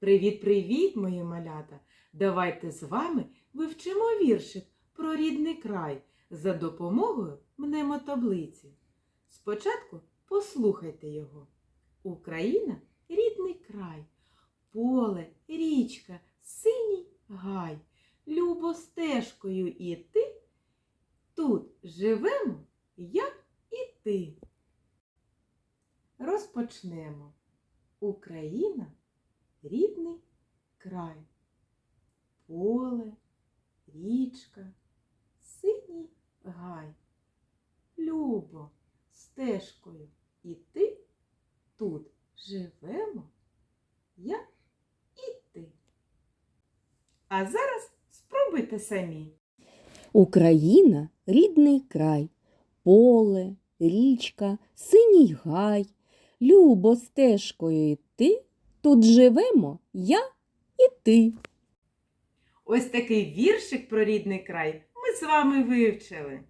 Привіт-привіт, мої малята! Давайте з вами вивчимо віршик про рідний край за допомогою мнемотаблиці. Спочатку послухайте його. Україна рідний край, поле, річка, синій гай. Любо стежкою іти. Тут живемо, як і ти. Розпочнемо. Україна рідний край. Поле, річка, синій гай. Любо, стежкою іти. Тут живемо, як і ти. А зараз спробуйте самі. Україна рідний край, поле, річка, синій гай. Любо стежкою йти, тут живемо я і ти. Ось такий віршик про рідний край ми з вами вивчили.